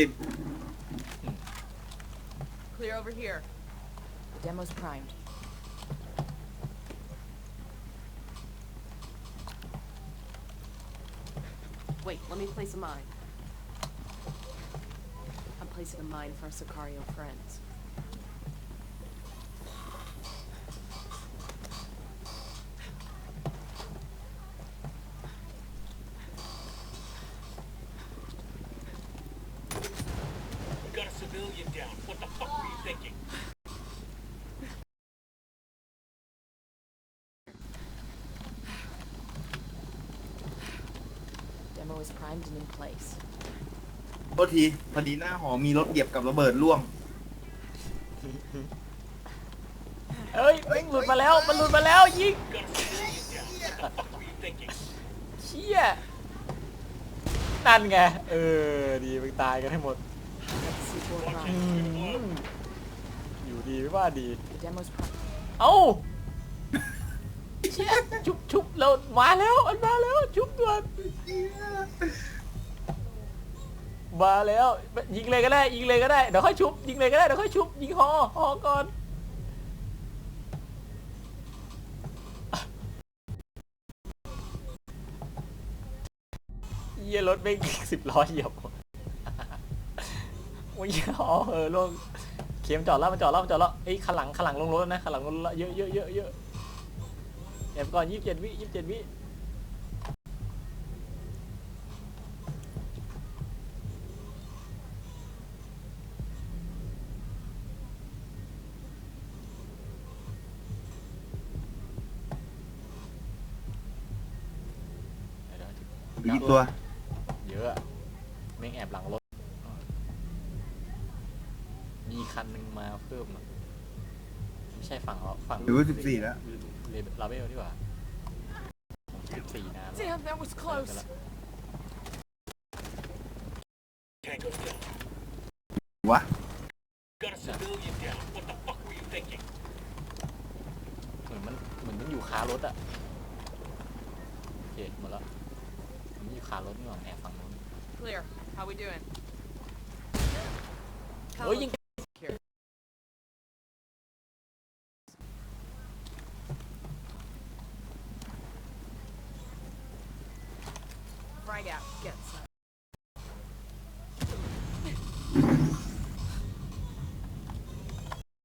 สิบ Clear over here. The demo's primed. Wait, let me place a mine. I'm placing a mine for our Sicario friends. We got a civilian down. What the fuck were you thinking? Demo is primed and in place. โทษที พอดีหน้าหอมีรถเหยียบกับระเบิดร่วงเอ้ยแม่งหลุดมาแล้ว มันหลุดมาแล้วยิง We got a civilian down. What the fuck were you thinking? เชี่ยนั่นไง เออ ดีมึงตายกันให้หมมด อยู่ดีไม่ว่าดี เอ้าเชี่ยชุบชุบเรามาแล้วมันมาแล้วชุบด่วนมาแล้วยิงเลยก็ได้ยิงเลยก็ได้เดี๋ยวค่อยชุบยิงเลยก็ได้เดี๋ยวค่อยชุบยิงฮอฮอก่อนเยี่ยรถไม่งสิบล้อเหยียบ โอ้ยอ๋อเออลงเข็มจอดแล้วมันจอดแล้วมันจอดแล้วเอ้ยขันหลังขันหลังลงรถแล้วนะขันหลังลงรถแล้วเยอะเยอะเยอะเยอะแอบก่อนยี่สิบเจ็ดวิยี่สิบเจ็ดวิเดี๋ยวๆมีกี่ตัว เยอะอะแม่งแอบหลังรถ มีคันหนึ่งมาเพิ่มอะไม่ใช่ฝั่งเราฝั่งหรือว่า14แล้ว เลลาเบลดีกว่าสิบสี่นะ Damn, that was close. Tango's down. วะ Got a civilian down. What the fuck were you thinking? เหมือนมันเหมือนมันอยู่คารถอะโอเคหมดแล้วมันอยู่คารถนี่หว่าแอบฝั่งนู้น Clear. How we doing? เฮ้ยยิง frag out. Gets